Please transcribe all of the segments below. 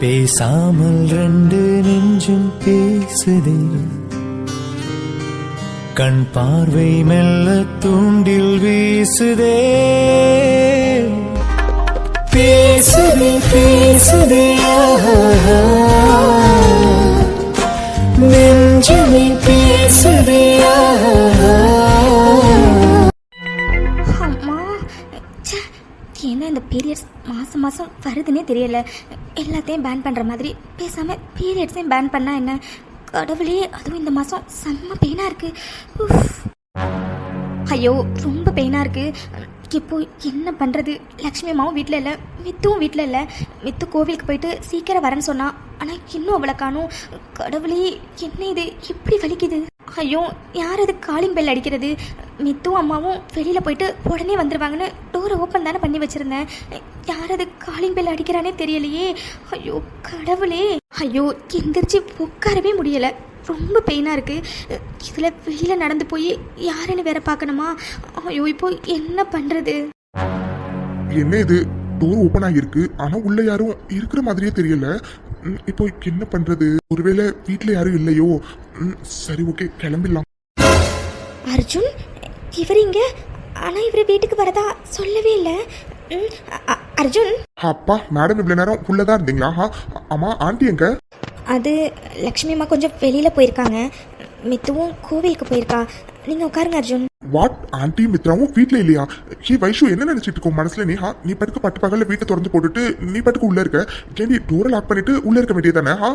பேசாமல் ரெண்டு நெஞ்சும் பேசுதே. கண் பார்வை மெல்ல தூண்டில் வீசுதே. பேசுதே பேசுதே நெஞ்சுமே பேசுதே என்ன இந்த பீரியட்ஸ் மாதம் மாதம் வருதுன்னே தெரியல. எல்லாத்தையும் பேன் பண்ணுற மாதிரி பேசாமல் பீரியட்ஸையும் பேன் பண்ணால் என்ன? கடவுளே அதுவும் இந்த மாதம் செம்ம பெயினாக இருக்குது ஐயோ ரொம்ப பெயினாக இருக்குது இப்போ என்ன பண்ணுறது லக்ஷ்மி அம்மாவும் வீட்டில் இல்லை மித்துவும் வீட்டில் இல்லை. மித்து கோவிலுக்கு போயிட்டு சீக்கிரம் வரேன்னு சொன்னான் ஆனால் இன்னும் அவளை காணும். கடவுளே என்ன இது? எப்படி வலிக்குது? ஐயோ யார் அது காலிங் பெல் அடிக்கிறது? மித்தும் அம்மாவும் வெளியில் போயிட்டு உடனே வந்துடுவாங்கன்னு டோரை ஓப்பன் தானே பண்ணி வச்சுருந்தேன். யார் அது காலிங் பெல் அடிக்கிறானே தெரியலையே. ஐயோ கடவுளே. ஐயோ எந்திரிச்சு உட்காரவே முடியலை. ரொம்ப பெயினாக இருக்குது இதில் வெளியில் நடந்து போய் யாருன்னு வேற பார்க்கணுமா? ஐயோ இப்போ என்ன பண்ணுறது என்ன இது? டோர் ஓப்பன் ஆகியிருக்கு ஆனால் உள்ளே யாரும் இருக்கிற மாதிரியே தெரியல. இப்போ என்ன பண்ணுறது ஒருவேளை வீட்டில் யாரும் இல்லையோ? சரி ஓகே கிளம்பிடலாம். அர்ஜுன் இவர் இங்க ஆனால் இவர் வீட்டுக்கு வரதா சொல்லவே இல்லை. அர்ஜுன்? அப்பா மேடம் இவ்வளவு நேரம் உள்ளதான் இருந்தீங்களா? ஆமா ஆண்டி எங்க? அது லக்ஷ்மி அம்மா கொஞ்சம் வெளியில் போயிருக்காங்க. மித்துவும் கோவிலுக்கு போயிருக்கா. நீங்கள் உட்காருங்க அர்ஜுன். வாட் ஆண்டி மித்ராவும் வீட்ல இல்லையா? ஹே வைஷு என்ன நினைச்சிட்டு இருக்கோம்? மனசுல நீ ஹா நீ பட்டுக்கு பட்டு பகல்ல வீட்டை திறந்து போட்டுட்டு நீ பட்டுக்கு உள்ள இருக்க. ஏண்டி டோரை லாக் பண்ணிட்டு உள்ள இருக்க வேண்டியதானே ஹா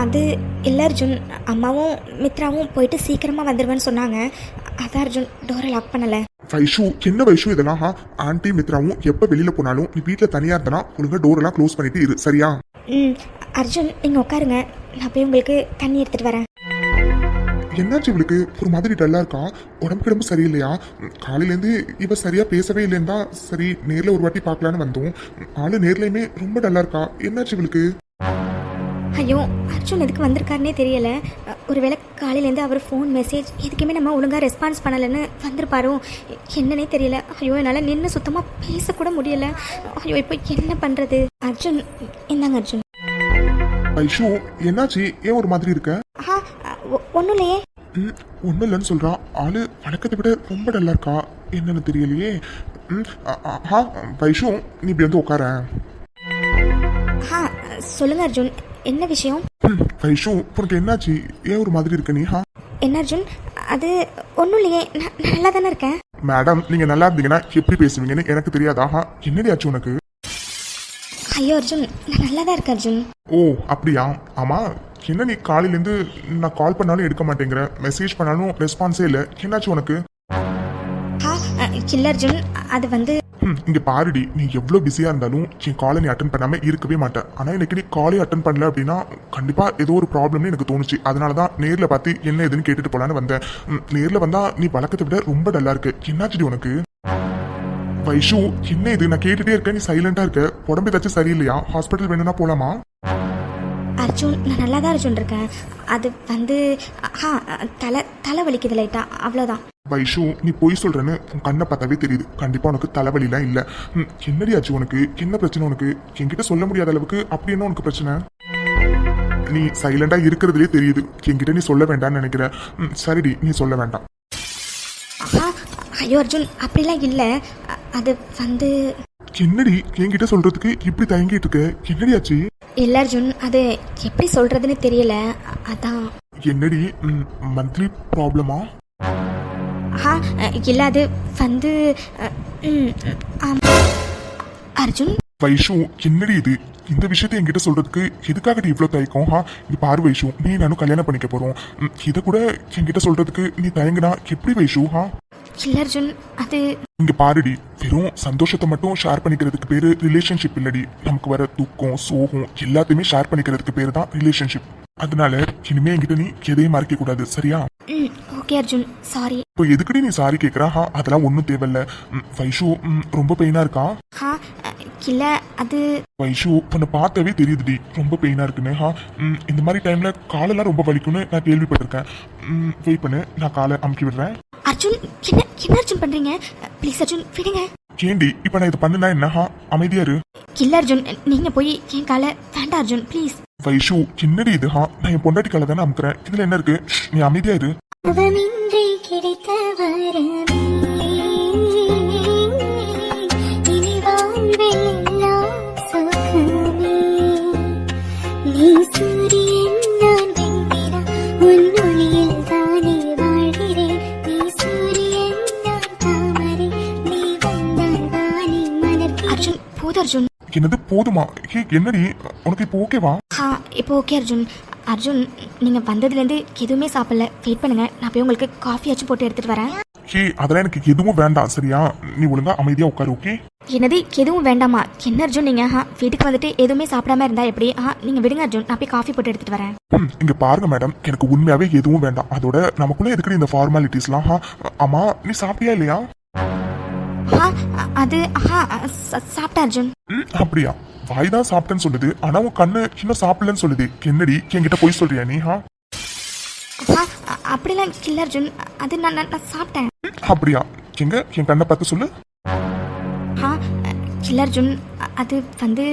அது இல்லை அர்ஜுன் அம்மாவும் மித்ராவும் போயிட்டு சீக்கிரமாக வந்துடுவேன்னு சொன்னாங்க. அதான் அர்ஜுன் டோரை லாக் பண்ணலை. வைஷு என்ன வைஷு இதெல்லாம்? ஹா ஆண்டி மித்ராவும் எப்ப வெளியில போனாலும் நீ வீட்ல தனியா இருந்தனா? ஒழுங்கா டோர் எல்லாம் க்ளோஸ் பண்ணிட்டு இரு சரியா? ம் அர்ஜுன் நீங்கள் உட்காருங்க. நான் போய் உங்களுக்கு தண்ணி எடுத்துகிட்டு வரேன். என்னாச்சு இவளுக்கு? ஒரு மாதிரி டல்லா இருக்கா? உடம்பு கிடம்பு சரியில்லையா? காலையிலேருந்து இவ சரியா பேசவே இல்லைன்னு தான் சரி நேர்ல ஒரு வாட்டி பார்க்கலான்னு வந்தோம். ஆளு நேர்லயுமே ரொம்ப டல்லா இருக்கா? என்னாச்சு இவளுக்கு? ஐயோ அர்ஜுன் எதுக்கு வந்திருக்காருனே தெரியல. ஒருவேளை காலையிலேருந்து அவர் ஃபோன் மெசேஜ் எதுக்குமே நம்ம ஒழுங்காக ரெஸ்பான்ஸ் பண்ணலைன்னு வந்திருப்பாரோ என்னன்னே தெரியல. ஐயோ என்னால் நின்று சுத்தமாக பேசக்கூட முடியல. ஐயோ இப்போ என்ன பண்ணுறது அர்ஜுன் இந்தாங்க அர்ஜுன். வைஷு என்னாச்சு? ஏன் ஒரு மாதிரி இருக்க? ஒன்றும் இல்லையே. ம், ஒண்ணும் இல்லைன்னு சொல்றா. ஆளு வழக்கத்தை விட ரொம்ப டல்லா இருக்கா? என்னன்னு தெரியலையே. ம், ஆ, வைஷு நீ இப்படி வந்து உட்கார. ஆ சொல்லுங்கள் அர்ஜுன். என்ன விஷயம்? வைஷு உனக்கு என்னாச்சு? ஏன் ஒரு மாதிரி இருக்க நீ ஹா? என்ன அர்ஜுன்? அது ஒன்றும் இல்லையே. நான் நல்லா தானே இருக்கேன் மேடம் நீங்க நல்லா இருந்தீங்கன்னா எப்படி பேசுவீங்கன்னு எனக்கு தெரியாதா ஹா? என்னடி ஆச்சு உனக்கு? ஐயோ அர்ஜுன் நான் நல்லா தான் இருக்கேன் அர்ஜுன். ஓ அப்படியா? ஆமா. என்ன நீ காலையிலேருந்து நான் கால் பண்ணாலும் எடுக்க மாட்டேங்கிற. மெசேஜ் பண்ணாலும் ரெஸ்பான்ஸே இல்லை. என்னாச்சு உனக்கு? இல்லை அர்ஜுன் அது வந்து ம், இங்க பாருடி நீ எவ்வளோ பிஸியா இருந்தாலும் என் காலை நீ அட்டன் பண்ணாம இருக்கவே மாட்டேன் ஆனா எனக்கு நீ காலே அட்டன் பண்ணல அப்படின்னா கண்டிப்பா ஏதோ ஒரு ப்ராப்ளம்னு எனக்கு தோணுச்சு. அதனால தான் நேர்ல பார்த்து என்ன ஏதுன்னு கேட்டுட்டு போலான்னு வந்தேன். ம், நேர்ல வந்தா நீ வழக்கத்தை விட ரொம்ப டல்லா இருக்கு. என்னாச்சுடி உனக்கு? வைஷு என்ன இது? நான் கேட்டுட்டே இருக்கேன் நீ சைலண்டா இருக்க. உடம்பு ஏதாச்சும் சரியில்லையா? ஹாஸ்பிட்டல் வேணும்னா போலாமா? அர்ஜுன் நான் நல்லா தான் அர்ஜுன் இருக்கேன். அது வந்து ஆ தலை தலை வலிக்குது லைட்டா அவ்வளோதான் வைஷு நீ பொய் சொல்றேன்னு உன் கண்ணை பார்த்தாவே தெரியுது. கண்டிப்பா உனக்கு தலைவலிலாம் இல்ல. என்னடி ஆச்சு உனக்கு? என்ன பிரச்சனை உனக்கு? என்கிட்ட சொல்ல முடியாத அளவுக்கு அப்படி என்ன உனக்கு பிரச்சனை? நீ சைலண்டா இருக்கிறதுலே தெரியுது. என்கிட்ட நீ சொல்ல வேண்டாம்னு நினைக்கிற. சரிடி நீ சொல்ல வேண்டாம். ஐயோ அர்ஜுன் அப்படிலாம் இல்லை. அது வந்து என்னடி? என்கிட்ட சொல்றதுக்கு இப்படி தயங்கிட்டு இருக்க? என்னடி ஆச்சு? இல்லை அர்ஜுன் அது எப்படி சொல்கிறதுன்னு தெரியல. அதான். என்னடி? மந்த்லி ப்ராப்ளமா ஹா இல்லை அது வந்து அர்ஜுன்? வைஷு என்னடி இது? இந்த விஷயத்தை என்கிட்ட சொல்றதுக்கு எதுக்காக நீ இவ்வளோ தயக்கம்? ஹா இது பாரு வைஷு நீ நானும் கல்யாணம் பண்ணிக்க போறோம். இதை கூட என்கிட்ட சொல்றதுக்கு நீ தயங்குனா எப்படி வைஷு ஹா? இல்லை அர்ஜுன் அது இங்க பாருடி வெறும் சந்தோஷத்தை மட்டும் ஷேர் பண்ணிக்கிறதுக்கு பேரு ரிலேஷன்ஷிப் இல்லடி. நமக்கு வர துக்கம் சோகம் எல்லாத்தையுமே ஷேர் பண்ணிக்கிறதுக்கு பேரு தான் ரிலேஷன்ஷிப் அதனால இனிமே என்கிட்ட நீ எதையும் மறைக்க கூடாது சரியா? ஓகே அர்ஜுன் சாரி இப்போ எதுக்குடி நீ சாரி கேக்குறா? அதெல்லாம் ஒன்றும் தேவையில்ல. வைஷு ரொம்ப பெயினா இருக்கா? இல்லை அது வைஷு உன்னை பார்த்தாவே தெரியுதுடி ரொம்ப பெயினா இருக்குன்னு. ஹா இந்த மாதிரி டைம்ல காலெல்லாம் ரொம்ப வலிக்கும்னு நான் கேள்விப்பட்டிருக்கேன். வெயிட் பண்ணு நான் காலை அமுக்கி விடுறேன். அர்ஜுன் என்ன என்ன அர்ஜுன் பண்ணுறீங்க ப்ளீஸ் அர்ஜுன் விடுங்க. ஏண்டி இப்ப நான் இது பண்ணுனா என்னஹா அமைதியா இரு. இல்லை அர்ஜுன் நீங்கள் போய் என் காலை வேண்டாம் அர்ஜுன் ப்ளீஸ் வைஷு என்னடி இது? ஹா நான் என் பொண்டாட்டி கால தானே அமுக்குறேன். இதுல என்ன இருக்கு? நீ அமைதியா இரு. அவமின்றி கிடைத்த வரமே இனி வாழ்வில் அர்ஜுன் போதும் அர்ஜுன். என்னது போதுமா? ஹே என்னடி? உனக்கு இப்போ ஓகேவா ஆ இப்போ ஓகே அர்ஜுன். அர்ஜுன் நீங்கள் வந்ததுலேருந்து எதுவுமே சாப்பிடல. வெயிட் பண்ணுங்க. நான் போய் உங்களுக்கு காஃபியாச்சும் போட்டு எடுத்துகிட்டு வரேன். ஹே அதெல்லாம் எனக்கு எதுவும் வேண்டாம் சரியா? நீ ஒழுங்கா அமைதியா உட்காரு ஓகே என்னது? எதுவும் வேண்டாமா? என்ன அர்ஜுன் நீங்கள் ஆ வீட்டுக்கு வந்துட்டு எதுவுமே சாப்பிடாம இருந்தா எப்படி? ஆ நீங்கள் விடுங்க அர்ஜுன். நான் போய் காஃபி போட்டு எடுத்துகிட்டு வரேன். ம், இங்க பாருங்க மேடம் எனக்கு உண்மையாவே எதுவும் வேண்டாம். அதோட நமக்குள்ள எதுக்கடி இந்த ஃபார்மாலிட்டிஸ்லாம் ஹா ஆமா நீ சாப்பிட்டியா இல்லையா? அது ஆ ச- சாப்பிட்டேன் அர்ஜுன். அப்படியா? வாய் தான் சாப்பிட்டேன்னு சொல்லுது. ஆனா உன் கண்ணு இன்னும் சாப்பிடலன்னு சொல்லுது. என்னடி என்கிட்ட போய் சொல்றியா நீ ஹா அப்படிலாம் இல்லை அர்ஜுன். அது நான் நான் சாப்பிட்டேன். அப்படியா? எங்க? என் கண்ணை பார்த்து சொல்லு. இல்லை அர்ஜுன் அது வந்து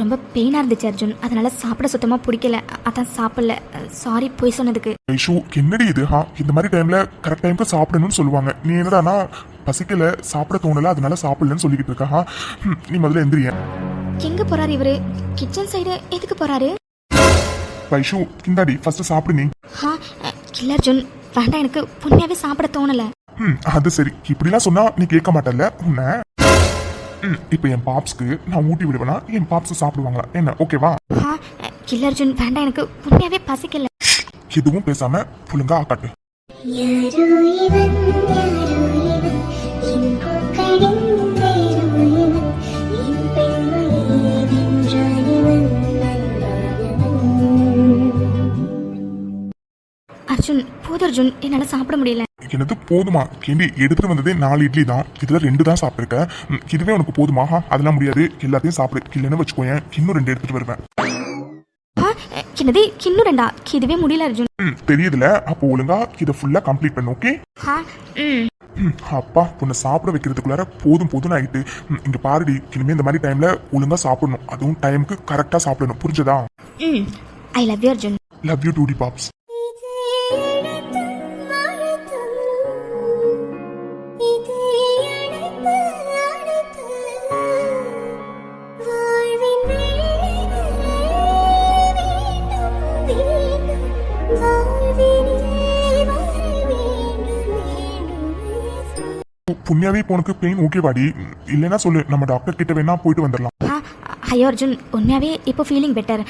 ரொம்ப பெயினாக இருந்துச்சு அர்ஜுன். அதனால சாப்பிட சுத்தமாக பிடிக்கல. அதான் சாப்பிடல. சாரி போய் சொன்னதுக்கு. ஐஷு என்னடி இது? ஹா இந்த மாதிரி டைம்ல கரெக்ட் டைம்க்கு சாப்பிடணும்னு சொல்லுவாங்க. நீ என்னடானா பசிக்கல சாப்பிட தோணல அதனால சாப்பிடலன்னு சொல்லிக்கிட்டு இருக்கா? ஹா நீ முதல்ல எந்திரிய. எங்கே போகிறாரு இவரு? கிச்சன் சைடு எதுக்கு போகிறாரு வைஷு இந்தாடி ஃபர்ஸ்ட் சாப்பிடு நீ. ஆ இல்லை அர்ஜுன் வேண்டாம் எனக்கு உண்மையாகவே சாப்பிட தோணலை. ம் அது சரி. இப்படிலாம் சொன்னா நீ கேட்க மாட்டல்ல. உன்னை ம் இப்போ என் பாப்ஸ்க்கு நான் ஊட்டி விடுவேனா? என் பாப்ஸ் சாப்பிடுவாங்களா? என்ன? ஓகேவா இல்லை அர்ஜுன் வேண்டாம் எனக்கு உண்மையாகவே பசிக்கல. எதுவும் பேசாம புழுங்கா ஆக்காட்டு. அர்ஜுன் போதும் அர்ஜுன். என்னால் சாப்பிட முடியல. என்னது போதுமா? கேண்டி எடுத்துட்டு வந்ததே நாலு இட்லி தான். இதுல ரெண்டு தான் சாப்பிட்டுருக்க. ம், இதுவே உனக்கு போதுமா? அதெல்லாம் முடியாது. எல்லாத்தையும் சாப்பிடு. இல்லைன்னு வச்சுக்கோயேன். இன்னும் ரெண்டு எடுத்துட்டு வருவேன். என்னது? இன்னும் ரெண்டா? இதுவே முடியல அர்ஜுன். தெரியுதுல. அப்போ ஒழுங்கா இதை ஃபுல்லா கம்ப்ளீட் பண்ணு ஓகே அப்பா உன்னை சாப்பிட வைக்கிறதுக்குள்ளார போதும் போதும் ஆயிட்டு. ம், இங்க பாருடி. இனிமே இந்த மாதிரி டைம்ல ஒழுங்கா சாப்பிடணும். அதுவும் டைமுக்கு கரெக்டா சாப்பிடணும். புரிஞ்சதா? I love you Arjun. Love you டூடி பாப்ஸ். புண்ணியாவே இப்போ உனக்கு பெயின் ஓகேவாடி ம், இல்லைன்னா சொல்லு நம்ம டாக்டர் கிட்ட வேணா போயிட்டு வந்துடலாம் ஆ ஐயோ அர்ஜுன் உண்மையாகவே இப்போ ஃபீலிங் பெட்டர்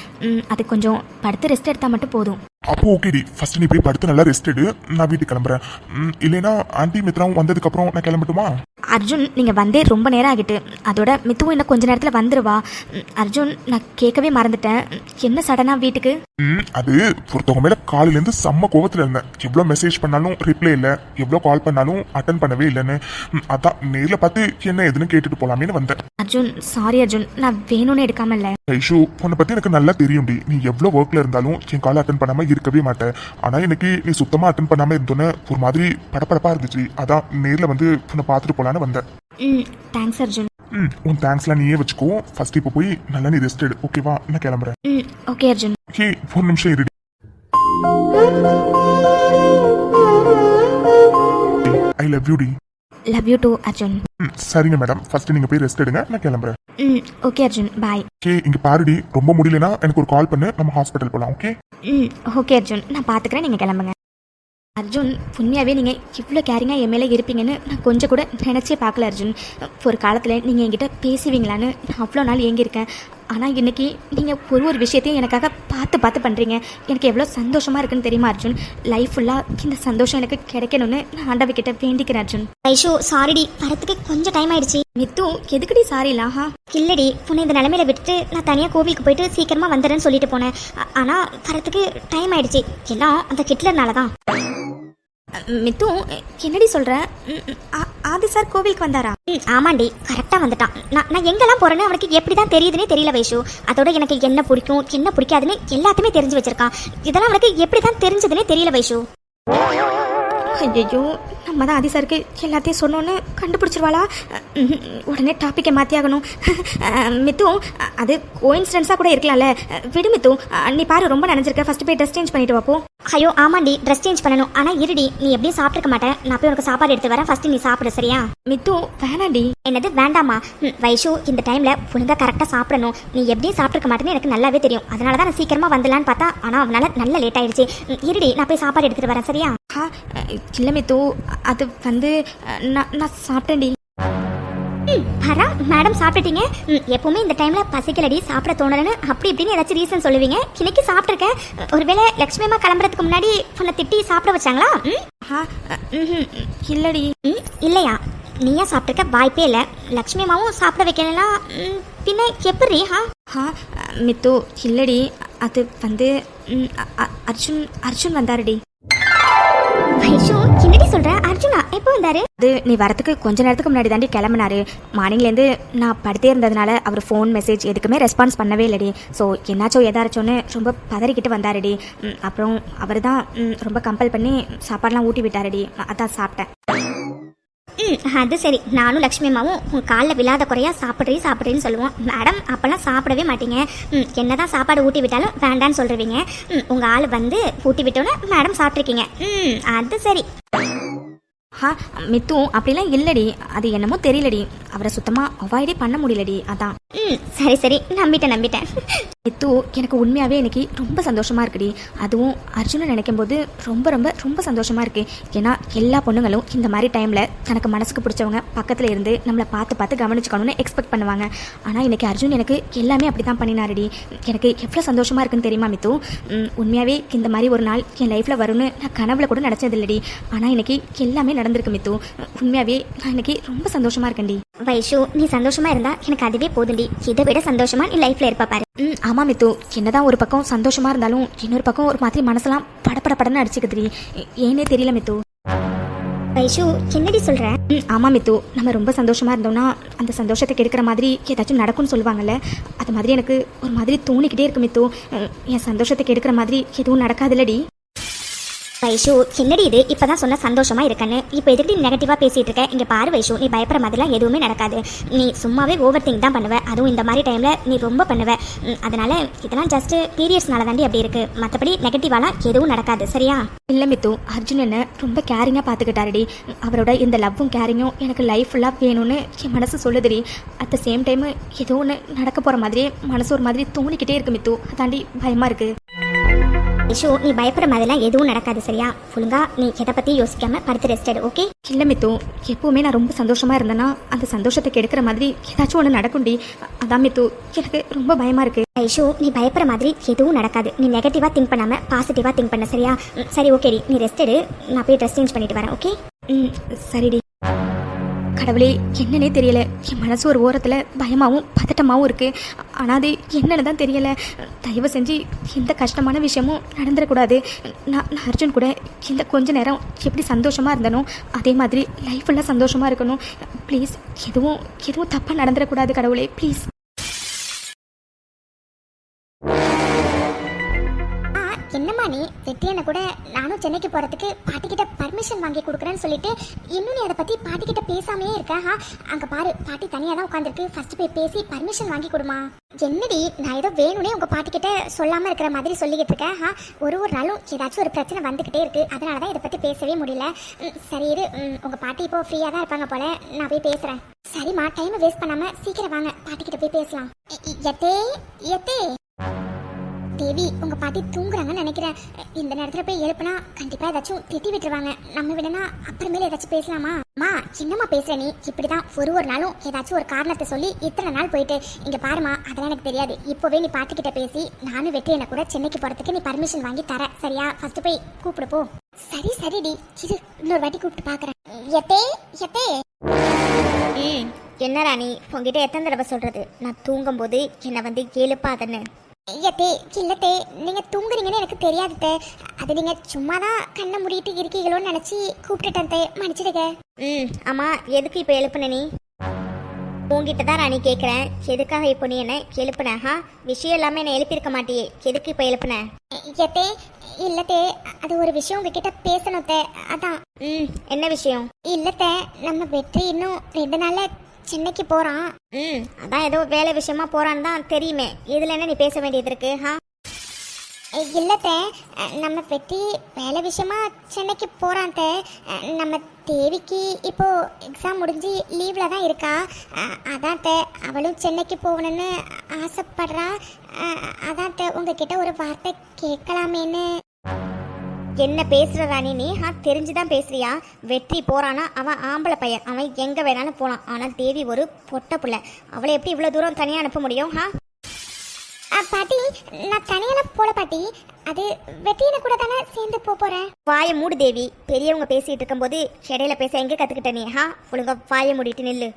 அது கொஞ்சம் படுத்து ரெஸ்ட் எடுத்தால் மட்டும் போதும். அப்போ ஓகேடி ஃபர்ஸ்ட் நீ போய் படுத்து நல்லா ரெஸ்ட் எடு. நான் வீட்டுக்கு கிளம்புறேன். இல்லைன்னா ஆன்டி மித்ராவும் வந்ததுக்கு அப்புறம் நான் கிளம்பட்டுமா? அர்ஜுன் நீங்கள் வந்தே ரொம்ப நேரம் ஆகிட்டு. அதோட மித்துவும் இன்னும் கொஞ்ச நேரத்தில் வந்துருவா. ம், அர்ஜுன் நான் கேட்கவே மறந்துட்டேன். என்ன சடனாக வீட்டுக்கு? ம், அது ஒருத்தவங்க மேல காலையில இருந்து செம்ம கோவத்துல இருந்தேன். எவ்வளவு மெசேஜ் பண்ணாலும் ரிப்ளை இல்ல. எவ்வளவு கால் பண்ணாலும் அட்டன் பண்ணவே இல்லைன்னு. அதான் நேர்ல பார்த்து என்ன எதுன்னு கேட்டுட்டு போலாமேன்னு வந்தேன். அர்ஜுன் சாரி அர்ஜுன். நான் வேணும்னு எடுக்காம இல்லை. ஐஷு உன்னை பத்தி எனக்கு நல்லா தெரியும்டி நீ எவ்வளவு ஒர்க்ல இருந்தாலும் என் கால் அட்டன் பண்ணாம இருக்கவே மாட்டேன். ஆனா எனக்கு நீ சுத்தமா அட்டன் பண்ணாம இருந்தோன்னே ஒரு மாதிரி படபடப்பா இருந்துச்சு. அதான் நேர்ல வந்து உன்னை பார்த்துட்டு போலான்னு வந்தேன். ம் தேங்க்ஸ் அர்ஜுன். ம் உன் தேங்க்ஸ்லாம் நீயே வச்சுக்கோ. ஃபர்ஸ்ட் இப்போ போய் நல்லா நீ ரெஸ்ட் எடு. ஓகேவா நான் கிளம்புறேன். ம் ஓகே அர்ஜுன். ஹே ஒரு நிமிஷம் இருடி. I love you D. Love you too Arjun. ம் சரிங்க மேடம் ஃபர்ஸ்ட் நீங்க போய் ரெஸ்ட் எடுங்க. நான் கிளம்புறேன். ம் ஓகே அர்ஜுன் பாய் ஓகே இங்க பாருடி ரொம்ப முடியலனா எனக்கு ஒரு கால் பண்ணு. நம்ம ஹாஸ்பிட்டல் போலாம் ஓகே ம் ஓகே அர்ஜுன் நான் பார்த்துக்கிறேன் நீங்கள் கிளம்புங்க. அர்ஜுன் உண்மையாகவே நீங்கள் இவ்வளோ கேரிங்காக என் மேலே இருப்பீங்கன்னு நான் கொஞ்சம் கூட நினச்சே பார்க்கல அர்ஜுன். ஒரு காலத்தில் நீங்கள் என்கிட்ட பேசுவீங்களான்னு நான் அவ்வளோ நாள் ஏங்கியிருக்கேன். ஆனால் இன்னைக்கு நீங்கள் ஒரு ஒரு விஷயத்தையும் எனக்காக பார்த்து பார்த்து பண்ணுறீங்க எனக்கு எவ்வளோ சந்தோஷமாக இருக்குன்னு தெரியுமா அர்ஜுன்? லைஃப் ஃபுல்லாக இந்த சந்தோஷம் எனக்கு கிடைக்கணும்னு நான் ஆண்டவகிட்ட வேண்டிக்கிறேன் அர்ஜுன். ஐஷோ சாரிடி. வரத்துக்கு கொஞ்சம் டைம் ஆயிடுச்சு. மித்து எதுக்குடி சாரிலாம் ஹா இல்லடி உன்னை இந்த நிலைமையில விட்டுட்டு நான் தனியாக கோவிலுக்கு போயிட்டு சீக்கிரமா வந்துடுறேன்னு சொல்லிட்டு போனேன். ஆ- ஆனா வரத்துக்கு டைம் ஆயிடுச்சு. எல்லாம் அந்த ஹிட்லர்னால தான் மித்து என்னடி சொல்கிற ஆதி சார் கோவிலுக்கு வந்தாரா? ம் ஆமாண்டி கரெக்டாக வந்துட்டான். நான் நான் எங்கெல்லாம் போறேன்னு அவனுக்கு எப்படி தான் தெரியுதுன்னே தெரியல வைஷு. அதோட எனக்கு என்ன பிடிக்கும் என்ன பிடிக்காதுன்னு எல்லாத்தையுமே தெரிஞ்சு வச்சிருக்கான். இதெல்லாம் அவனுக்கு எப்படி தான் தெரிஞ்சதுன்னே தெரியல வைஷு. ஐயோ நம்ம தான் ஆதி சாருக்கு எல்லாத்தையும் சொன்னோன்னு கண்டுபிடிச்சிருவாளா. உடனே டாப்பிக்கை மாற்றியாகணும் மித்து அது கோயின்சிடன்ஸாக கூட இருக்கலாம்ல. விடு மித்து நீ பாரு ரொம்ப நினைஞ்சிருக்க. ஃபர்ஸ்ட் போய் ட்ரெஸ் சேஞ்ச் பண்ணிட்டு வாப்போ ஐயோ ஆமாண்டி ட்ரெஸ் சேஞ்ச் பண்ணணும். ஆனால் இருடி நீ எப்படியும் சாப்பிட்டுருக்க மாட்டேன் நான் போய் உனக்கு சாப்பாடு எடுத்து வரேன். ஃபர்ஸ்ட் நீ சாப்பிடு சரியா? மித்து வேணாண்டி. என்னது வேண்டாமா? வைஷு இந்த டைம்ல ஒழுங்கா கரெக்டாக சாப்பிடணும். நீ எப்படியும் சாப்பிட்டுருக்க மாட்டேன்னு எனக்கு நல்லாவே தெரியும். அதனால தான் நான் சீக்கிரமா வந்துடலான்னு பார்த்தா ஆனால் அவனால நல்ல லேட் ஆயிடுச்சு. இருடி நான் போய் சாப்பாடு எடுத்துட்டு வரேன் சரியா? இல்லை மித்து அது வந்து நான் நான் சாப்பிட்டேன்டி. வரா மேடம் சாப்பிட்டுட்டீங்க. எப்பவுமே இந்த டைம்ல பசிக்கலடி சாப்பிட தோணலன்னு அப்படி இப்படின்னு ஏதாச்சும் ரீசன் சொல்லுவீங்க. இன்னைக்கு சாப்பிட்ருக்கேன் ஒருவேளை லக்ஷ்மி அம்மா கிளம்புறதுக்கு முன்னாடி உன்னை திட்டி சாப்பிட வச்சாங்களா. இல்லடி. இல்லையா? நீயா சாப்பிட்ருக்க வாய்ப்பே இல்லை. லக்ஷ்மி அம்மாவும் சாப்பிட வைக்கலாம் பின்ன எப்படி? ஹா ஆ மித்து இல்லடி. அது வந்து அர்ஜுன் அர்ஜுன் வந்தாருடி. வைஷு என்னடி சொல்ற? அர்ஜுனா எப்போ வந்தாரு? அது நீ வரத்துக்கு கொஞ்ச நேரத்துக்கு முன்னாடி தாண்டி கிளம்புனாரு. மார்னிங்லேருந்து நான் படுத்தே இருந்ததுனால அவர் ஃபோன் மெசேஜ் எதுக்குமே ரெஸ்பான்ஸ் பண்ணவே இல்லடி. ஸோ என்னாச்சோ எதாச்சோன்னு ரொம்ப பதறிக்கிட்டு வந்தாருடி. ம், அப்புறம் அவர் தான் ரொம்ப கம்பல் பண்ணி சாப்பாடெலாம் ஊட்டி விட்டாருடி அதான் சாப்பிட்டேன். ம் அது சரி. நானும் லக்ஷ்மி அம்மாவும் உன் காலில் விழாத குறையாக சாப்பிட்றீ சாப்பிட்றேன்னு சொல்லுவோம். மேடம் அப்போல்லாம் சாப்பிடவே மாட்டீங்க. ம் என்னதான் சாப்பாடு ஊட்டி விட்டாலும் வேண்டான்னு சொல்லுவீங்க ம் உங்கள் ஆள் வந்து ஊட்டி விட்டோன்னே மேடம் சாப்பிட்ருக்கீங்க ம் அது சரி. ஹா மித்தும் அப்படிலாம் இல்லடி. அது என்னமோ தெரியலடி. அவரை சுத்தமாக அவாய்டே பண்ண முடியலடி. அதான். ம் சரி சரி. நம்பிட்டேன் நம்பிட்டேன். மித்து எனக்கு உண்மையாகவே இன்னைக்கு ரொம்ப சந்தோஷமாக இருக்குடி. அதுவும் அர்ஜுனை நினைக்கும் போது ரொம்ப ரொம்ப ரொம்ப சந்தோஷமாக இருக்கு. ஏன்னா எல்லா பொண்ணுங்களும் இந்த மாதிரி டைமில் தனக்கு மனசுக்கு பிடிச்சவங்க பக்கத்தில் இருந்து நம்மளை பார்த்து பார்த்து கவனிச்சுக்கணும்னு எக்ஸ்பெக்ட் பண்ணுவாங்க. ஆனால் இன்னைக்கு அர்ஜுன் எனக்கு எல்லாமே அப்படி தான் பண்ணினாருடி. எனக்கு எவ்வளோ சந்தோஷமாக இருக்குன்னு தெரியுமா மித்து? உண்மையாகவே இந்த மாதிரி ஒரு நாள் என் லைஃப்பில் வரும்னு நான் கனவுல கூட நினச்சது இல்லடி ஆனால் இன்னைக்கு எல்லாமே நடந்திருக்கு மித்து. உண்மையாகவே நான் இன்னைக்கு ரொம்ப சந்தோஷமாக இருக்கேன்டி. வைஷு நீ சந்தோஷமா இருந்தா எனக்கு அதுவே போதுண்டி இதை விட சந்தோஷமா நீ லைஃப்ல இருப்பாரு ம் ஆமாம் மித்து. என்னதான் ஒரு பக்கம் சந்தோஷமா இருந்தாலும் இன்னொரு பக்கம் ஒரு மாதிரி மனசெல்லாம் படப்பட படன்னு அடிச்சுக்குதுடி. ஏ- ஏனே தெரியல மித்து. வைஷு என்னடி சொல்ற? ம் ஆமாம் மித்து. நம்ம ரொம்ப சந்தோஷமா இருந்தோம்னா அந்த சந்தோஷத்தை கெடுக்கிற மாதிரி ஏதாச்சும் நடக்கும்னு சொல்லுவாங்கல்ல. அது மாதிரி எனக்கு ஒரு மாதிரி தோணிக்கிட்டே இருக்கு மித்து. என் சந்தோஷத்தை கெடுக்கிற மாதிரி எதுவும் நடக்காதுல்லடி. வைஷு என்னடி இது? இப்பதான் சொன்ன சந்தோஷமா இருக்கன்னு. இப்போ எதுக்கு நெகட்டிவாக நெகட்டிவா பேசிட்டு இருக்க? இங்க பாரு வைஷு நீ பயப்படுற மாதிரிலாம் எதுவுமே நடக்காது. நீ சும்மாவே ஓவர் திங்க் தான் பண்ணுவ. அதுவும் இந்த மாதிரி டைம்ல நீ ரொம்ப பண்ணுவ. அதனால இதெல்லாம் ஜஸ்ட் பீரியட்ஸ்னால தாண்டி அப்படி இருக்கு. மற்றபடி நெகட்டிவாலாம் எதுவும் நடக்காது. சரியா? இல்லை மித்து அர்ஜுன் ரொம்ப கேரிங்காக பார்த்துக்கிட்டாருடி அவரோட இந்த லவ்வும் கேரிங்கும் எனக்கு லைஃப் ஃபுல்லாக வேணும்னு என் மனசு சொல்லுதுடி. அட் த சேம் டைம் ஏதோ ஒன்று நடக்க போகிற மாதிரியே மனசு ஒரு மாதிரி தோணிக்கிட்டே இருக்கு மித்து. அதாண்டி பயமாக இருக்குது வைஷு நீ பயப்படுற மாதிரிலாம் எதுவும் நடக்காது சரியா? ஒழுங்கா நீ எதை பத்தி யோசிக்காம படுத்து ரெஸ்ட் எடு ஓகே இல்லை மித்து எப்பவுமே நான் ரொம்ப சந்தோஷமா இருந்தேன்னா அந்த சந்தோஷத்தை கெடுக்கிற மாதிரி ஏதாச்சும் ஒன்று நடக்கும்டி. அதான் மித்து எனக்கு ரொம்ப பயமா இருக்கு. ஐஷு நீ பயப்படுற மாதிரி எதுவும் நடக்காது. நீ நெகட்டிவா திங்க் பண்ணாம பாசிட்டிவா திங்க் பண்ண சரியா? சரி ஓகேடி நீ ரெஸ்ட் எடு. நான் போய் ட்ரெஸ் சேஞ்ச் பண்ணிட்டு வரேன் ஓகே ம் சரிடி. கடவுளே என்னன்னே தெரியல. என் மனசு ஒரு ஓரத்தில் பயமாகவும் பதட்டமாகவும் இருக்குது ஆனால் அது என்னன்னு தான் தெரியல. தயவு செஞ்சு எந்த கஷ்டமான விஷயமும் நடந்துடக்கூடாது. நான் நான் அர்ஜுன் கூட இந்த கொஞ்ச நேரம் எப்படி சந்தோஷமாக இருந்தனோ அதே மாதிரி லைஃப் ஃபுல்லாக சந்தோஷமாக இருக்கணும். ப்ளீஸ் எதுவும் எதுவும் தப்பாக நடந்துடக்கூடாது கடவுளே ப்ளீஸ் நீ வெற்றியான கூட நானும் சென்னைக்கு போகிறதுக்கு பாட்டிக்கிட்ட பர்மிஷன் வாங்கி கொடுக்குறேன்னு சொல்லிட்டு இன்னும் நீ அதை பற்றி பாட்டிக்கிட்ட பேசாமையே இருக்க? ஹா பாரு பாட்டி தனியாக தான் உட்காந்துருக்கு ஃபஸ்ட்டு போய் பேசி பர்மிஷன் வாங்கி கொடுமா. என்னடி நான் ஏதோ வேணும்னே உங்கள் பாட்டிக்கிட்ட சொல்லாமல் இருக்கிற மாதிரி சொல்லிக்கிட்டு இருக்கேன் ஹா ஒரு ஒரு நாளும் ஏதாச்சும் ஒரு பிரச்சனை வந்துக்கிட்டே இருக்குது அதனால தான் இதை பற்றி பேசவே முடியல. சரி இரு. உங்கள் பாட்டி இப்போ ஃப்ரீயாக தான் இருப்பாங்க போல. நான் போய் பேசுகிறேன் சரிம்மா டைமை வேஸ்ட் பண்ணாமல் சீக்கிரம் வாங்க. பாட்டிக்கிட்ட போய் பேசலாம். எத்தே எத்தே? தேவி உங்க பாட்டி தூங்குறாங்கன்னு நினைக்கிறேன். இந்த நேரத்துல போய் எழுப்புனா கண்டிப்பா ஏதாச்சும் திட்டி விட்டுருவாங்க. நம்ம விடனா அப்புறமேல ஏதாச்சும் பேசலாமா? அம்மா என்னம்மா பேசுற நீ. இப்படிதான் ஒரு ஒரு நாளும் ஏதாச்சும் ஒரு காரணத்தை சொல்லி இத்தனை நாள் போயிட்டு. இங்க பாருமா அதெல்லாம் எனக்கு தெரியாது. இப்போவே நீ பாட்டி கிட்ட பேசி நானும் வெற்றி என்ன கூட சென்னைக்கு போறதுக்கு நீ பர்மிஷன் வாங்கி தர. சரியா? ஃபர்ஸ்ட் போய் கூப்பிடு போ. சரி சரிடி இரு இன்னொரு வாட்டி கூப்பிட்டு பாக்குறேன். எத்தே எத்தே. என்ன ராணி உங்ககிட்ட எத்தனை தடவை சொல்றது? நான் தூங்கும்போது என்னை வந்து எழுப்பாதன்னு. ஐயத்தே இல்லத்தே நீங்க தூங்குறீங்கன்னு எனக்கு தெரியாது தே அது நீங்க சும்மா தான் கண்ணை மூடிட்டு இருக்கீங்களோன்னு நினைச்சு கூப்பிட்டுட்டேன் தே மன்னிச்சிடுங்க. ம் ஆமா எதுக்கு இப்போ எழுப்புன நீ? உங்ககிட்ட தான் ராணி கேட்குறேன் எதுக்காக இப்போ நீ என்ன எழுப்புன? ஹா விஷயம் எல்லாமே என்ன எழுப்பியிருக்க மாட்டியே. எதுக்கு இப்போ எழுப்புன? எத்தே இல்லத்தே அது ஒரு விஷயம் உங்ககிட்ட பேசணும் தே அதான். ம் என்ன விஷயம்? இல்லத்தே நம்ம வெற்றி இன்னும் ரெண்டு நாள்ல சென்னைக்கு போறான். ம். அதான் ஏதோ வேலை விஷயமா போறான்னு தான் தெரியுமே. இதுல என்ன நீ பேச வேண்டியது இருக்கு? ஹா? இல்லத்தே. நம்ம வெற்றி வேலை விஷயமா சென்னைக்கு போறான் தே நம்ம தேவிக்கு இப்போ எக்ஸாம் முடிஞ்சு லீவ்ல தான் இருக்கா? அதான் அவளும் சென்னைக்கு போகணும்னு ஆசைப்படுறா. அதான் உங்ககிட்ட ஒரு வார்த்தை கேட்கலாமேன்னு. என்ன பேசுற ராணி நீ? ஹா தெரிஞ்சுதான் பேசுறியா? வெற்றி போறானா? அவன் ஆம்பளை பையன். அவன் எங்க வேணாலும் போலாம். ஆனா தேவி ஒரு பொட்ட புள்ள. அவளை எப்படி இவ்வளவு தூரம் தனியா அனுப்ப முடியும் அஹ், பாட்டி நான் தனியெல்லாம் போல பாட்டி. அது வெற்றியின கூட தானே சேர்ந்து போக போறேன். வாயை மூடு தேவி. பெரியவங்க பேசிட்டு இருக்கும்போது இடையில பேச எங்க கத்துக்கிட்ட நீ ஹா ஒழுங்கா வாயை மூடிட்டு நில்லு.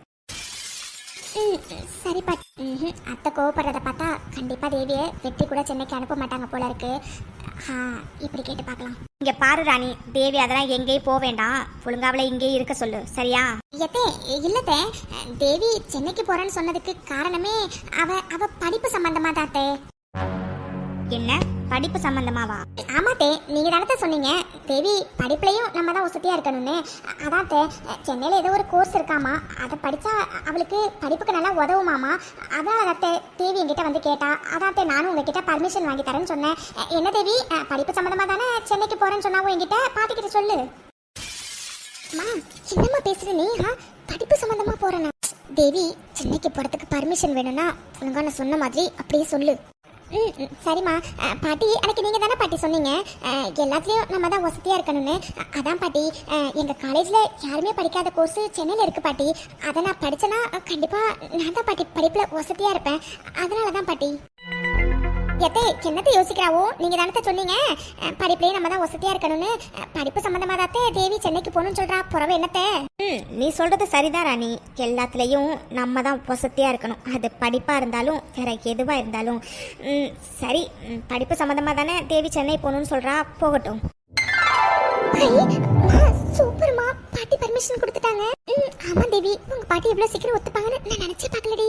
சரி ம்ஹும். அத்தை கோவப்படுறத பார்த்தா கண்டிப்பா தேவியை வெற்றி கூட சென்னைக்கு அனுப்ப மாட்டாங்க போல இருக்கு. இப்படி கேட்டு பார்க்கலாம். இங்க பாரு ராணி தேவி அதெல்லாம் எங்கேயும் போக வேண்டாம். ஒழுங்கா அவளை இங்கேயே இருக்க சொல்லு சரியா? எத்தே இல்லத்தே தேவி சென்னைக்கு போறேன்னு சொன்னதுக்கு காரணமே அவ அவ படிப்பு சம்பந்தமா தாத்தே என்ன? படிப்பு சம்பந்தமாவா? ஆமாத்தே நீங்க தானே சொன்னீங்க. தேவி படிப்புலயும் நம்ம தான் வசதியா இருக்கணும்னு. அதாத்தே சென்னையில ஏதோ ஒரு கோர்ஸ் இருக்காமா? அதை படிச்சா அவளுக்கு படிப்புக்கு நல்லா உதவுமாமா? அதான் அதாத்தே தேவி என்கிட்ட வந்து கேட்டா. அதாத்தே நானும் உங்ககிட்ட பர்மிஷன் வாங்கி தரேன்னு சொன்னேன். என்ன தேவி? படிப்பு சம்பந்தமா தானே சென்னைக்கு போறேன்னு சொன்னாவும் என்கிட்ட? பாட்டிக்கிட்ட சொல்லு. மா என்னம்மா பேசுற நீ? படிப்பு சம்பந்தமா போறேனா தேவி சென்னைக்கு போறதுக்கு பர்மிஷன் வேணும்னா ஒழுங்கா நான் சொன்ன மாதிரி அப்படியே சொல்லு. ம் சரிம்மா. பாட்டி அன்றைக்கி நீங்கள் தானே பாட்டி சொன்னீங்க? எல்லாத்துலேயும் நம்ம தான் வசதியாக இருக்கணும்னு. அதான் பாட்டி எங்கள் காலேஜில் யாருமே படிக்காத கோர்ஸ் சென்னையில் இருக்குது பாட்டி. அதை நான் படித்தேன்னா கண்டிப்பாக நான் தான் பாட்டி படிப்பில் வசதியாக இருப்பேன். அதனால தான் பாட்டி. எத்தே என்னத்தை யோசிக்கிறாவோ? நீங்க தானே சொன்னீங்க. படிப்புலயே நம்ம தான் வசதியா இருக்கணும்னு. படிப்பு சம்பந்தமா தாத்தே தேவி சென்னைக்கு போகணும்னு சொல்றா. புறவை என்னத்தே? நீ சொல்றது சரிதான் ராணி. எல்லாத்துலேயும் நம்ம தான் வசதியா இருக்கணும். அது படிப்பா இருந்தாலும் வேற எதுவா இருந்தாலும். சரி படிப்பு சம்பந்தமா தானே தேவி சென்னை போகணும்னு சொல்றா? போகட்டும். சூப்பர்மா. பாட்டி பர்மிஷன் கொடுத்துட்டாங்க. ஆமா தேவி. உங்க பாட்டி இவ்வளவு சீக்கிரம் ஒத்துப்பாங்கன்னு நான் நினைச்சே பார்க்கலடி.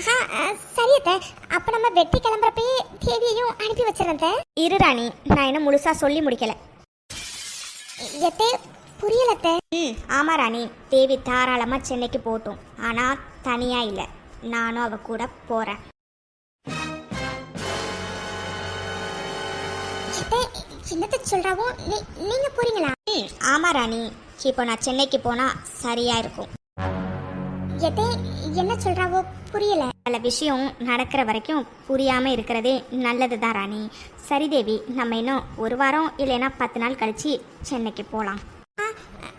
ஆஹா, வெட்டி கிளம்புறப்பயே தேவியையும் அனுப்பி அத்தை. இரு ராணி நான் இன்னும் முழுசா சொல்லி முடிக்கல. எத்தே புரியல அத்தை. ம் ஆமா ராணி தேவி தாராளமா சென்னைக்கு போகட்டும். ஆனா தனியா இல்ல. நானும் அவ கூட போறேன். என்னத்தை சொல்றாவோ நீ- நீங்க போறீங்களா? ம் ஆமா ராணி. இப்போ நான் சென்னைக்கு போனா சரியா இருக்கும். எத்தே என்ன சொல்றாவோ புரியல. பல விஷயம் நடக்கிற வரைக்கும் புரியாம இருக்கிறதே நல்லதுதான் ராணி. சரி தேவி நம்ம இன்னும் ஒரு வாரம் இல்லைன்னா பத்து நாள் கழிச்சு சென்னைக்கு போலாம். ஆ,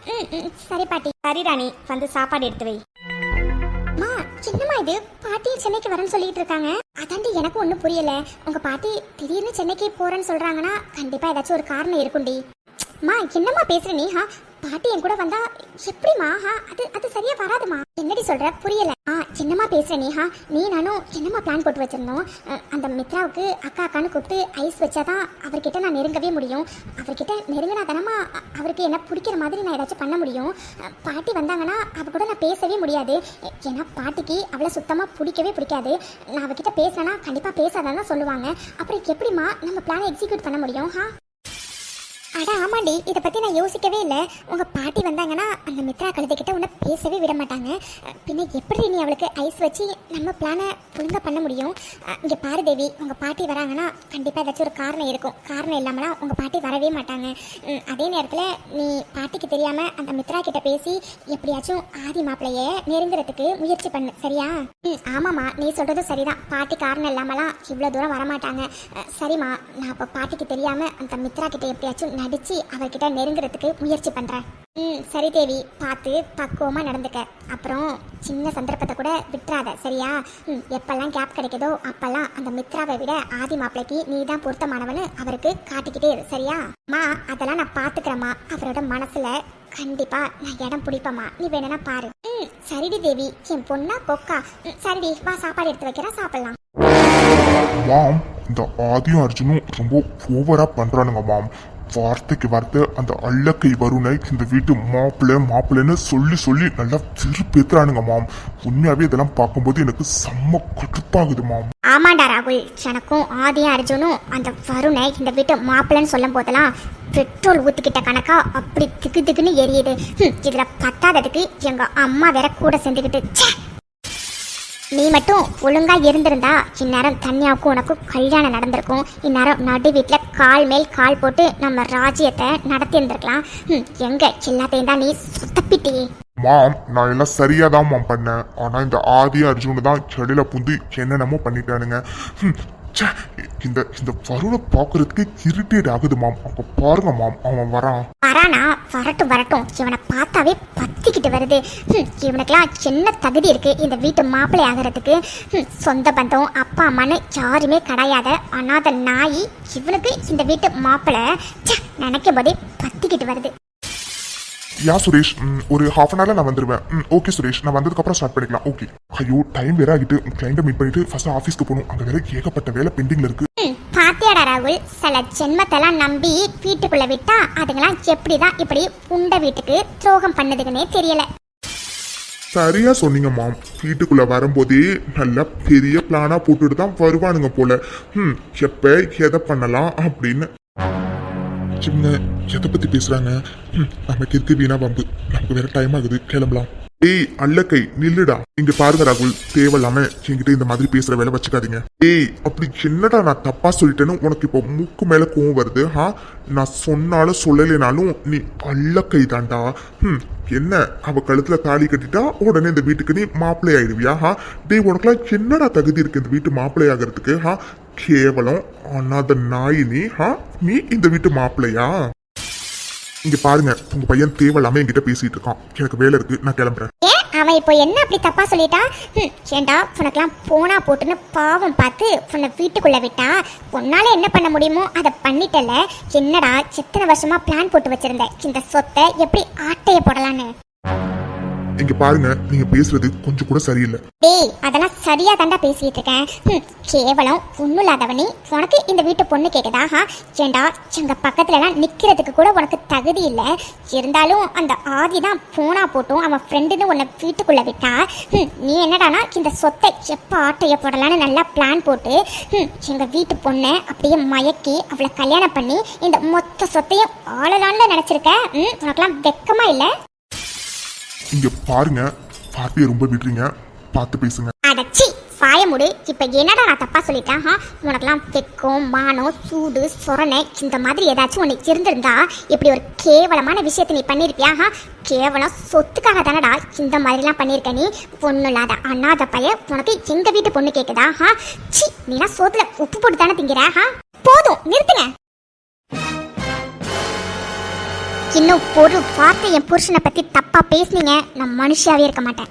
ம், ம், சரி பாட்டி. சரி ராணி வந்து சாப்பாடு எடுத்து வை. அம்மா என்னம்மா இது? பாட்டி சென்னைக்கு வரேன்னு சொல்லிட்டு இருக்காங்க. அதாண்டி எனக்கு ஒன்றும் புரியல. உங்க பாட்டி திடீர்னு சென்னைக்கு போறேன்னு சொல்றாங்கன்னா கண்டிப்பா ஏதாச்சும் ஒரு காரணம் இருக்கும்டி அம்மா என்னம்மா பேசுற நீ ஹா? பாட்டி என் கூட வந்தா எப்படிமா ஹா அது அது சரியா வராதுமா என்னடி சொல்ற? புரியல. ஆ என்னம்மா பேசுற நீ ஹா. நீ நானும் என்னம்மா பிளான் போட்டு வச்சிருந்தோம். அந்த மித்ராவுக்கு அக்கா அக்கான்னு கூப்பிட்டு ஐஸ் வச்சாதான் அவர்கிட்ட நான் நெருங்கவே முடியும். அவர்கிட்ட நெருங்கினா தானமா அவருக்கு என்ன பிடிக்கிற மாதிரி நான் ஏதாச்சும் பண்ண முடியும். பாட்டி வந்தாங்கன்னா அவ கூட நான் பேசவே முடியாது. ஏன்னா பாட்டிக்கு அவளை சுத்தமாக பிடிக்கவே பிடிக்காது. நான் அவகிட்ட பேசினா கண்டிப்பாக பேசாதான் தான் சொல்லுவாங்க. அப்புறம் எப்படிம்மா நம்ம பிளானை எக்ஸிக்யூட் பண்ண முடியும் ஹா? அட ஆமாண்டி. இதை பற்றி நான் யோசிக்கவே இல்லை. உங்கள் பாட்டி வந்தாங்கன்னா அந்த மித்ரா கழுதைக்கிட்ட உன்னை பேசவே விட மாட்டாங்க. பின்ன எப்படி நீ அவளுக்கு ஐஸ் வச்சு நம்ம பிளானை ஒழுங்காக பண்ண முடியும்? இங்கே பாரு தேவி உங்கள் பாட்டி வராங்கன்னா கண்டிப்பாக ஏதாச்சும் ஒரு காரணம் இருக்கும். காரணம் இல்லாமலாம் உங்கள் பாட்டி வரவே மாட்டாங்க. அதே நேரத்தில் நீ பாட்டிக்கு தெரியாமல் அந்த மித்ரா கிட்ட பேசி எப்படியாச்சும் ஆதி மாப்பிளையை நெருங்குறதுக்கு முயற்சி பண்ணு சரியா? ம் ஆமாம்மா. நீ சொல்கிறதும் சரிதான். பாட்டி காரணம் இல்லாமலாம் இவ்வளோ தூரம் வரமாட்டாங்க. சரிம்மா. நான் அப்போ பாட்டிக்கு தெரியாமல் அந்த மித்ரா கிட்ட எப்படியாச்சும் அடிச்சு அவர்கிட்ட நெருங்குறதுக்கு முயற்சி பண்ணுறேன் ம் சரி தேவி பார்த்து பக்குவமாக நடந்துக்க. அப்புறம் சின்ன சந்தர்ப்பத்தை கூட விட்டுறாத சரியா? ம் எப்பெல்லாம் கேப் கிடைக்குதோ அப்பெல்லாம் அந்த மித்ராவை விட ஆதி மாப்பிளைக்கு நீ தான் பொருத்தமானவனு அவருக்கு காட்டிக்கிட்டே இரு சரியா? மா அதெல்லாம் நான் பார்த்துக்கிறேம்மா அவரோட மனசுல கண்டிப்பா நான் இடம் பிடிப்பேம்மா. நீ வேணும்னா பாரு. ம் சரிடி தேவி. என் பொண்ணா கொக்கா. ம், சரிடி வா சாப்பாடு எடுத்து வைக்கிறேன் சாப்பிடலாம். மாம் இந்த ஆதியும் அர்ஜுனும் ரொம்ப ஓவராக பண்ணுறானுங்க மாம் வார்த்தைக்கு வார்த்தை அந்த அள்ளக்கை வருணை இந்த வீட்டு மாப்பிள்ளை மாப்பிள்ளைன்னு சொல்லி சொல்லி நல்லா திருப்பேத்துறானுங்க மாம். உண்மையாவே இதெல்லாம் பார்க்கும்போது எனக்கு செம்ம கடுப்பாகுது மாம். ஆமாண்டா ராகுல் எனக்கும் ஆதி அர்ஜுனும் அந்த வருணை இந்த வீட்டு மாப்பிள்ளைன்னு சொல்லும் போதெல்லாம் பெட்ரோல் ஊத்திக்கிட்ட கணக்கா அப்படி திக்கு திக்குன்னு எரியுது. ஹம், இதுல பத்தாததுக்கு எங்க அம்மா வேற கூட சேர்ந்துக்கிட்டு நீ மட்டும் ஒழுங்கா இருந்திருந்தா இந்நேரம் தன்யாவுக்கும் உனக்கும் கல்யாணம் நடந்திருக்கும். இந்நேரம் நடு வீட்டில் கால் மேல் கால் போட்டு நம்ம ராஜ்யத்தை நடத்தி இருந்திருக்கலாம். எங்க எல்லாத்தையும் தான் நீ சுத்தப்பிட்டி மாம் நான் எல்லாம் சரியாக தான் மாம் பண்ணேன். ஆனால் இந்த ஆதி அர்ஜுன் தான் செடியில் புந்து என்னென்னமோ பண்ணிட்டானுங்க. இந்த இந்த வருணை பாக்குறதுக்கு இரிட்டேட் ஆகுது மாம். அவங்க பாருங்க மாம் அவன் வரான். வரானா? வரட்டும் வரட்டும். இவனை பார்த்தாவே பத்திக்கிட்டு வருது. இவனுக்கெல்லாம் என்ன தகுதி இருக்கு? இந்த வீட்டு மாப்பிள்ளை ஆகிறதுக்கு. ஹம், சொந்த பந்தம் அப்பா அம்மான்னு யாருமே கிடையாத அனாத நாய் இவனுக்கு இந்த வீட்டு மாப்பிள்ளை நினைக்கும் போதே பத்திக்கிட்டு வருது. யா சுரேஷ் ஒரு ஹாஃப் அன் ஹவர்ல நான் வந்துருவேன். ம், ஓகே சுரேஷ். நான் வந்ததுக்கு அப்புறம் ஸ்டார்ட் பண்ணிக்கலாம். ஓகே ஐயோ டைம் வேற ஆகிட்டு. கிளைண்ட்டை மீட் பண்ணிட்டு ஃபர்ஸ்ட் ஆஃபீஸ்க்கு போகணும். அங்க வேற ஏகப்பட்ட வேலை பெண்டிங்ல இருக்கு. பாத்தியாடா ராகுல்? சில ஜென்மத்தெல்லாம் நம்பி வீட்டுக்குள்ள விட்டா அதுங்களாம் எப்படிதான் இப்படி உண்ட வீட்டுக்கு துரோகம் பண்ணுதுன்னே தெரியல. சரியா சொன்னீங்க மாம் வீட்டுக்குள்ள வரும்போதே நல்ல பெரிய பிளானா போட்டுட்டு தான் வருவானுங்க போல. ம் எப்ப எதை பண்ணலாம் அப்படின்னு இவங்க எதை பத்தி பேசுறாங்க? நமக்கு வீணா பம்பு நமக்கு வேற டைம் ஆகுது. கிளம்பலாம். ஏய் அல்லக்கை நில்லுடா. இங்க பாருங்க ராகுல். தேவையில்லாம என்கிட்ட இந்த மாதிரி பேசுற வேலை வச்சுக்காதீங்க. ஏய் அப்படி என்னடா நான் தப்பா சொல்லிட்டேன்னு உனக்கு இப்போ மூக்கு மேல கோவம் வருது ஹா நான் சொன்னாலும் சொல்லலைனாலும் நீ அல்லக்கை தான்டா. ம் என்ன? அவ கழுத்துல தாலி கட்டிட்டா உடனே இந்த வீட்டுக்கு நீ மாப்பிள்ளை ஆயிடுவியா ஹா டேய் உனக்குலாம் என்னடா தகுதி இருக்கு இந்த வீட்டு மாப்பிள்ளை ஆகிறதுக்கு ஹா கேவலம். அனாத நாயினி ஹா? நீ இந்த வீட்டு மாப்பிள்ளையா? இங்க பாருங்க உங்க பையன் தேவலாம என்கிட்ட பேசிட்டு இருக்கான். எனக்கு வேலை இருக்கு நான் கிளம்புறேன். ஏன் அவன் இப்போ என்ன அப்படி தப்பா சொல்லிட்டா? ம், ஏண்டா உனக்கெல்லாம் போனா போட்டுன்னு பாவம் பார்த்து உன்னை வீட்டுக்குள்ள விட்டா? உன்னால என்ன பண்ண முடியுமோ அதை பண்ணிட்டல. என்னடா எத்தனை வருஷமா பிளான் போட்டு வச்சிருந்த இந்த சொத்தை எப்படி ஆட்டைய போடலான்னு? இங்க பாருங்க நீங்க பேசுறது கொஞ்சம் கூட சரியில்லை. டேய் அதெல்லாம் சரியா தாண்டா பேசிட்டு இருக்கேன். ம், கேவலம் ஒன்றும் உனக்கு இந்த வீட்டு பொண்ணு கேக்குதா? ஹா ஏண்டா எங்க பக்கத்துலலாம் நிக்கிறதுக்கு கூட உனக்கு தகுதி இல்லை. இருந்தாலும் அந்த ஆதி தான் போனா போட்டும் அவன் ஃப்ரெண்டுன்னு உன்னை வீட்டுக்குள்ள விட்டா. ம், நீ என்னடானா இந்த சொத்தை எப்ப ஆட்டைய போடலான்னு நல்லா பிளான் போட்டு எங்க வீட்டு பொண்ணை அப்படியே மயக்கி அவளை கல்யாணம் பண்ணி இந்த மொத்த சொத்தையும் ஆளலான்னு நினைச்சிருக்க? ம், உனக்கெல்லாம் வெக்கமா இல்லை? இங்க பாருங்க. பார்ட்டியை ரொம்ப விடுறீங்க. பார்த்து பேசுங்க. அடச்சி சாய முடி. இப்ப என்னடா நான் தப்பா சொல்லிட்டேன் ஹா உனக்கெல்லாம் வெக்கம் மானம் சூடு சொரணை இந்த மாதிரி ஏதாச்சும் உனக்கு இருந்திருந்தா இப்படி ஒரு கேவலமான விஷயத்தை நீ பண்ணியிருப்பியா ஹா கேவலம் சொத்துக்காக தானடா இந்த மாதிரிலாம் பண்ணியிருக்க நீ. பொண்ணு இல்லாத அண்ணாத பைய உனக்கு எங்க வீட்டு பொண்ணு கேட்குதா ஹா சி நீனா சோத்துல உப்பு போட்டு தானே திங்கிற ஹா போதும் நிறுத்துங்க. இன்னும் ஒரு வார்த்தை என் புருஷனை பத்தி தப்பா பேசுனீங்க. நான் மனுஷியாவே இருக்க மாட்டேன்.